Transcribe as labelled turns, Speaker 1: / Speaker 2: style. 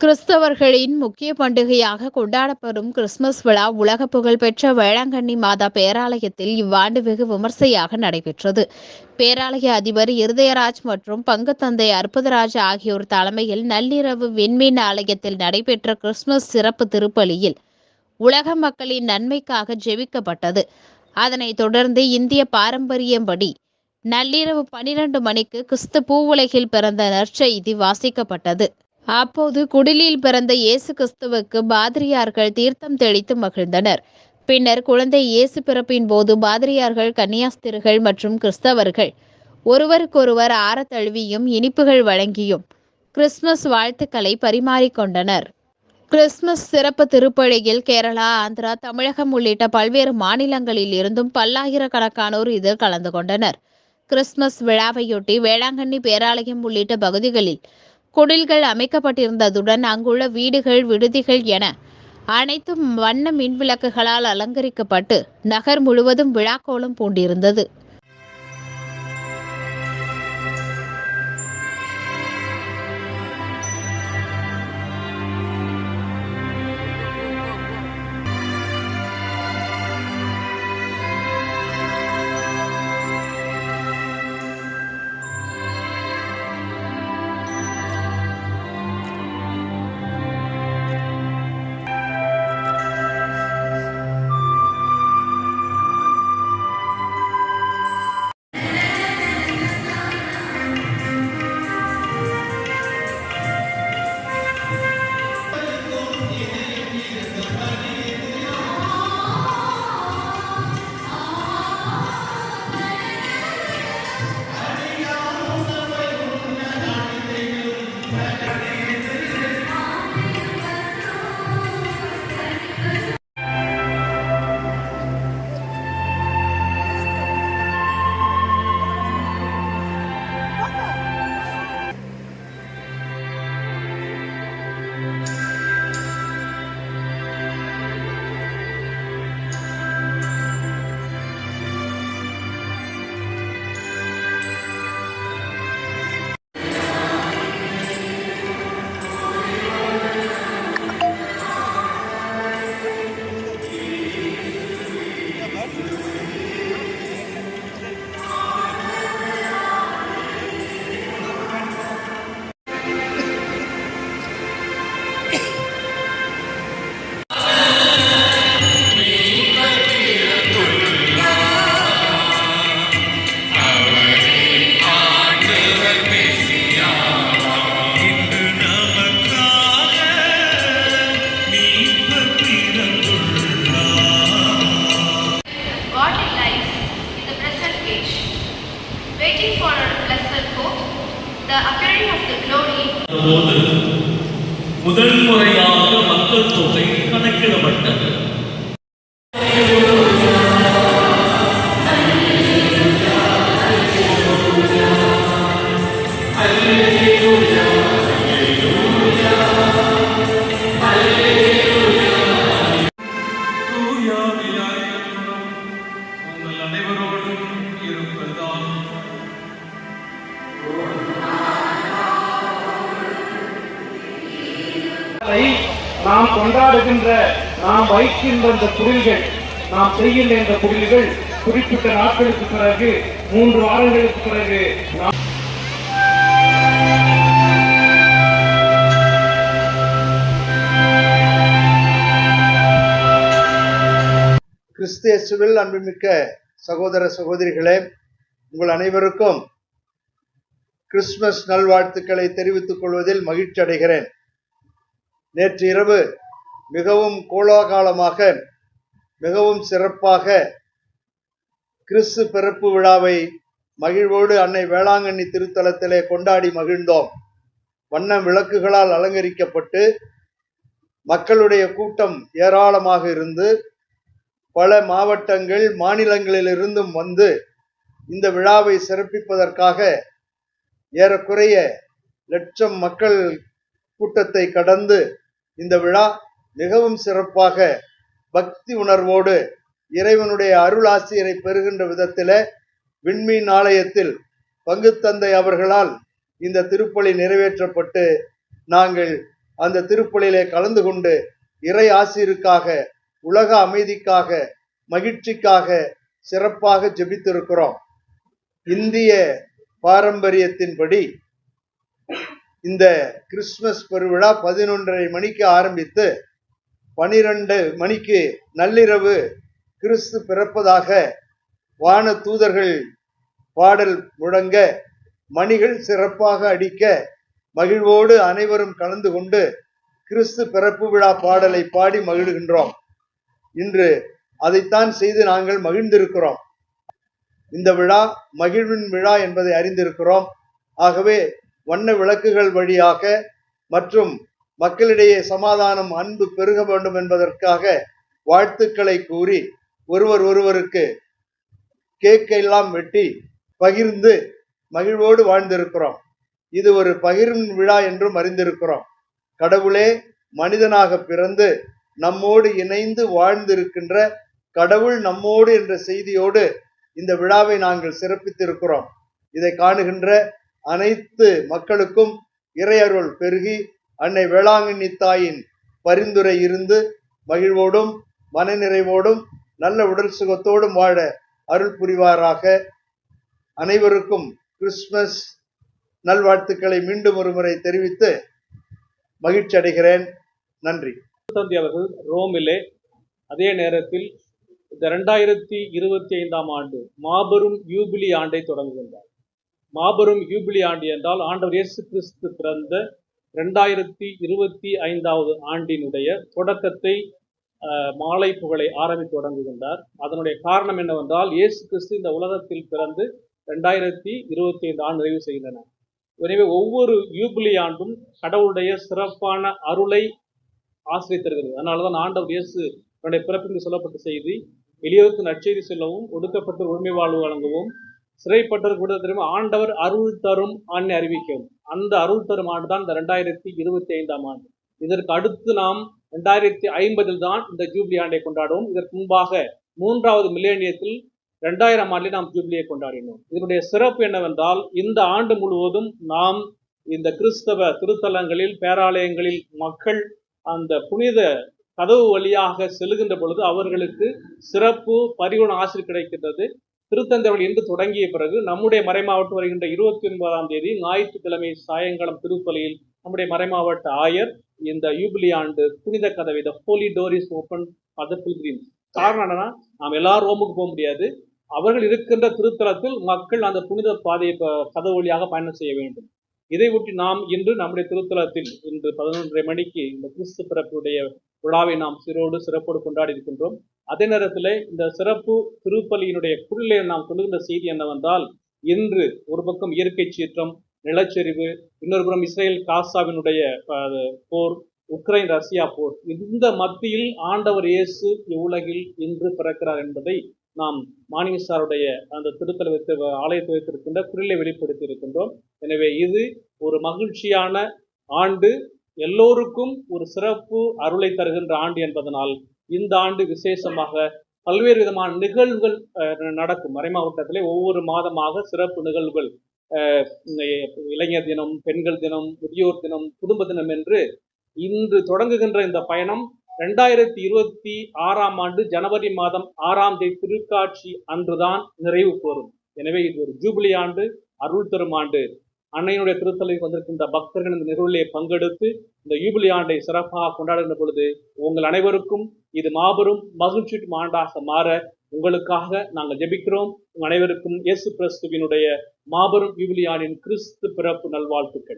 Speaker 1: கிறிஸ்தவர்களின் முக்கிய பண்டிகையாக கொண்டாடப்படும் கிறிஸ்துமஸ் விழா உலக புகழ்பெற்ற வேளாங்கண்ணி மாதா பேராலயத்தில் இவ்வாண்டு வெகு விமர்சையாக நடைபெற்றது. பேராலய அதிபர் இருதயராஜ் மற்றும் பங்கு தந்தை அற்புதராஜ் ஆகியோர் தலைமையில் நள்ளிரவு விண்மீன் ஆலயத்தில் நடைபெற்ற கிறிஸ்துமஸ் சிறப்பு திருப்பலியில் உலக மக்களின் நன்மைக்காக ஜெபிக்கப்பட்டது. அதனைத் தொடர்ந்து இந்திய பாரம்பரியம்படி நள்ளிரவு பனிரெண்டு மணிக்கு கிறிஸ்து பூவுலகில் பிறந்த நற்செய்தி வாசிக்கப்பட்டது. அப்போது குடிலில் பிறந்த இயேசு கிறிஸ்துவுக்கு பாதிரியார்கள் தீர்த்தம் தெளித்து மகிழ்ந்தனர். பின்னர் குழந்தை இயேசு பிறப்பின் போது பாதிரியார்கள் கன்னியாஸ்திரிகள் மற்றும் கிறிஸ்தவர்கள் ஒருவருக்கொருவர் ஆற தழுவியும் இனிப்புகள் வழங்கியும் கிறிஸ்துமஸ் வாழ்த்துக்களை பரிமாறிக்கொண்டனர். கிறிஸ்துமஸ் சிறப்பு திருப்பலியில் கேரளா ஆந்திரா தமிழகம் உள்ளிட்ட பல்வேறு மாநிலங்களில் இருந்தும் பல்லாயிரக்கணக்கானோர் இதில் கலந்து கொண்டனர். கிறிஸ்துமஸ் விழாவையொட்டி வேளாங்கண்ணி பேராலயம் உள்ளிட்ட பகுதிகளில் குடில்கள் அமைக்கப்பட்டிருந்ததுடன் அங்குள்ள வீடுகள் விடுதிகள் என அனைத்தும் வண்ண மின்விளக்குகளால் அலங்கரிக்கப்பட்டு நகர் முழுவதும் விழாக்கோலம் பூண்டிருந்தது.
Speaker 2: For blessed hope, the appearing of the glory
Speaker 3: முதல் முறையாக மக்கள் தொகை கணக்கிடப்பட்டது உங்கள்
Speaker 4: நாம் கொண்டாடுகின்ற நாம் வைக்கின்ற இந்த குடில்கள் நாம் செய்கின்ற இந்த குடில்கள் குறிப்பிட்ட நாட்களுக்கு பிறகு மூன்று வாரங்களுக்கு பிறகு நாம்
Speaker 5: கிறிஸ்தேசுவில் அன்புமிக்க சகோதர சகோதரிகளே உங்கள் அனைவருக்கும் கிறிஸ்துமஸ் நல்வாழ்த்துக்களை தெரிவித்துக் கொள்வதில் மகிழ்ச்சி அடைகிறேன் நேற்று இரவு மிகவும் கோலாகாலமாக மிகவும் சிறப்பாக கிறிஸ்து பிறப்பு விழாவை மகிழ்வோடு அன்னை வேளாங்கண்ணி திருத்தலத்திலே கொண்டாடி மகிழ்ந்தோம். வண்ண விளக்குகளால் அலங்கரிக்கப்பட்டு மக்களுடைய கூட்டம் ஏராளமாக இருந்து பல மாவட்டங்கள் மாநிலங்களிலிருந்தும் வந்து இந்த விழாவை சிறப்பிப்பதற்காக ஏறக்குறைய லட்சம் மக்கள் கூட்டத்தை கடந்து இந்த விழா மிகவும் சிறப்பாக பக்தி உணர்வோடு இறைவனுடைய அருள் ஆசிரியரை பெறுகின்ற விதத்தில் விண்மீன் ஆலயத்தில் பங்குத்தந்தை அவர்களால் இந்த திருப்பலி நிறைவேற்றப்பட்டு நாங்கள் அந்த திருப்பலியிலே கலந்து கொண்டு இறை ஆசிரியருக்காக உலக அமைதிக்காக மகிழ்ச்சிக்காக சிறப்பாக ஜெபித்திருக்கிறோம். இந்திய பாரம்பரியத்தின்படி இந்த கிறிஸ்துமஸ் பெருவிழா பதினொன்றரை மணிக்கு ஆரம்பித்து பனிரெண்டு மணிக்கு நள்ளிரவு கிறிஸ்து பிறப்பதாக வான தூதர்கள் பாடல் முழங்க மணிகள் சிறப்பாக அடிக்க மகிழ்வோடு அனைவரும் கலந்து கொண்டு கிறிஸ்து பிறப்பு விழா பாடலை பாடி மகிழ்கின்றோம். இன்று அதைத்தான் செய்து நாங்கள் மகிழ்ந்திருக்கிறோம். இந்த விழா மகிழ்வின் விழா என்பதை அறிந்திருக்கிறோம். ஆகவே வண்ண விளக்குகள் வழியாக மற்றும் மக்களிடையே சமாதானம் அன்பு பெருக வேண்டும் என்பதற்காக வாழ்த்துக்களை கூறி ஒருவர் ஒருவருக்கு கேக்கெல்லாம் வெட்டி பகிர்ந்து மகிழ்வோடு வாழ்ந்திருக்கிறோம். இது ஒரு பகிர்வின் விழா என்றும் அறிந்திருக்கிறோம். கடவுளே மனிதனாக பிறந்து நம்மோடு இணைந்து வாழ்ந்திருக்கின்ற கடவுள் நம்மோடு என்ற செய்தியோடு இந்த விழாவை நாங்கள் சிறப்பித்திருக்கிறோம். இதை காணுகின்ற அனைத்து மக்களுக்கும் இறையருள் பெருகி அன்னை வேளாங்கண்ணி தாயின் பரிந்துரை இருந்து மகிழ்வோடும் மனநிறைவோடும் நல்ல உடல் சுகத்தோடும் வாழ அருள் புரிவாராக. அனைவருக்கும் கிறிஸ்துமஸ் நல்வாழ்த்துக்களை மீண்டும் ஒருமுறை தெரிவித்து மகிழ்ச்சி அடைகிறேன். நன்றி.
Speaker 6: தந்தி அவர்கள் ரோமிலே அதே நேரத்தில் இந்த ரெண்டாயிரத்தி இருபத்தி ஐந்தாம் ஆண்டு மாபெரும் யூபிலி ஆண்டை தொடங்குகின்றார். மாபெரும் யூபிலி ஆண்டு என்றால் ஆண்டவர் இயேசு கிறிஸ்து பிறந்த ரெண்டாயிரத்தி இருபத்தி ஐந்தாவது ஆண்டினுடைய தொடக்கத்தை அஹ், மாலை புகழை ஆரம்பித்து தொடங்குகின்றார். அதனுடைய காரணம் என்னவென்றால் இயேசு கிறிஸ்து இந்த உலகத்தில் பிறந்து ரெண்டாயிரத்தி இருபத்தி ஐந்து ஆண்டு நிறைவு செய்கின்றன. எனவே ஒவ்வொரு யூபிலி ஆண்டும் கடவுளுடைய சிறப்பான அருளை ஆசிரியத்திருக்கிறது அதனால தான் ஆண்டவர் இயேசு தன்னுடைய பிறப்பிற்கு சொல்லப்பட்ட செய்தி எளியவருக்கு நற்செய்தி சொல்லவும் ஒடுக்கப்பட்ட உரிமை வாழ்வு வழங்கவும். சிறைப்பட்டவர் கூட தெரியும்? ஆண்டவர் அருள் தரும் ஆண்டை அறிவிக்கவும் அந்த அருள் தரும் ஆண்டு தான் இந்த ரெண்டாயிரத்தி இருபத்தி ஐந்தாம் ஆண்டு. இதற்கு அடுத்து நாம் ரெண்டாயிரத்தி ஐம்பதில் தான் இந்த ஜூப்ளி ஆண்டை கொண்டாடுவோம். இதற்கு முன்பாக மூன்றாவது மில்லேனியத்தில் ரெண்டாயிரம் ஆண்டில் நாம் ஜூப்ளியை கொண்டாடினோம். இதனுடைய சிறப்பு என்னவென்றால் இந்த ஆண்டு முழுவதும் நாம் இந்த கிறிஸ்தவ திருத்தலங்களில் பேராலயங்களில் மக்கள் அந்த புனித கதவு வழியாக செல்கின்ற பொழுது அவர்களுக்கு சிறப்பு பரிவுண ஆசிரியர் கிடைக்கின்றது. திருத்தந்தவள் என்று தொடங்கிய பிறகு நம்முடைய மறைமாவட்டம் வருகின்ற இருபத்தி ஒன்பதாம் தேதி ஞாயிற்றுக்கிழமை சாயங்காலம் திருப்பலியில் நம்முடைய மறைமாவட்ட ஆயர் இந்த யூபிலி ஆண்டு புனித கதவை the holy door is open other pilgrims காரணம் என்னன்னா நாம் எல்லாரும் ரோமுக்கு போக முடியாது. அவர்கள் இருக்கின்ற திருத்தலத்தில் மக்கள் அந்த புனித பாதையை கதவு வழியாக பயணம் செய்ய வேண்டும். இதை ஒட்டி நாம் இன்று நம்முடைய திருத்தலத்தில் இன்று பதினொன்றரை மணிக்கு இந்த கிறிஸ்து பிறப்புடைய விழாவை நாம் சிறோடு சிறப்போடு கொண்டாடி இருக்கின்றோம். அதே நேரத்தில் இந்த சிறப்பு திருப்பலியினுடைய குரலிலே நாம் சொல்லுகின்ற செய்தி என்னவென்றால் இன்று ஒரு பக்கம் இயற்கை சீற்றம் நிலச்சரிவு இன்னொரு புறம் இஸ்ரேல் காசாவினுடைய போர் உக்ரைன் ரஷ்யா போர். இந்த மத்தியில் ஆண்டவர் இயேசு இவ்வுலகில் இன்று பிறக்கிறார் என்பதை நாம் மாணிகசாருடைய அந்த திருத்தல வைத்து ஆலயத்தை வைத்திருக்கின்ற குரலை வெளிப்படுத்தி இருக்கின்றோம். எனவே இது ஒரு மகிழ்ச்சியான ஆண்டு எல்லோருக்கும் ஒரு சிறப்பு அருளை தருகின்ற ஆண்டு என்பதனால் இந்த ஆண்டு விசேஷமாக பல்வேறு விதமான நிகழ்வுகள் நடக்கும். மறைமாவட்டத்திலே ஒவ்வொரு மாதமாக சிறப்பு நிகழ்வுகள் இளைஞர் தினம் பெண்கள் தினம் முதியோர் தினம் குடும்ப தினம் என்று இன்று தொடங்குகின்ற இந்த பயணம் ரெண்டாயிரத்தி இருபத்தி ஆறாம் ஆண்டு ஜனவரி மாதம் ஆறாம் தேதி திருக்காட்சி அன்றுதான் நிறைவு பெறும். எனவே இது ஒரு ஜூபிலி ஆண்டு அருள் தரும் ஆண்டு. அன்னையினுடைய திருத்தலைக்கு வந்திருக்கின்ற பக்தர்கள் இந்த நிகழ்விலே பங்கெடுத்து இந்த யூபிலி ஆண்டை சிறப்பாக கொண்டாடுகின்ற பொழுது உங்கள் அனைவருக்கும் இது மாபெரும் மகிழ்ச்சி ஆண்டாக மாற உங்களுக்காக நாங்கள் ஜெபிக்கிறோம். உங்கள் அனைவருக்கும் இயேசு கிறிஸ்துவினுடைய மாபெரும் யூபிலி ஆண்டின் கிறிஸ்து பிறப்பு நல்வாழ்த்துக்கள்.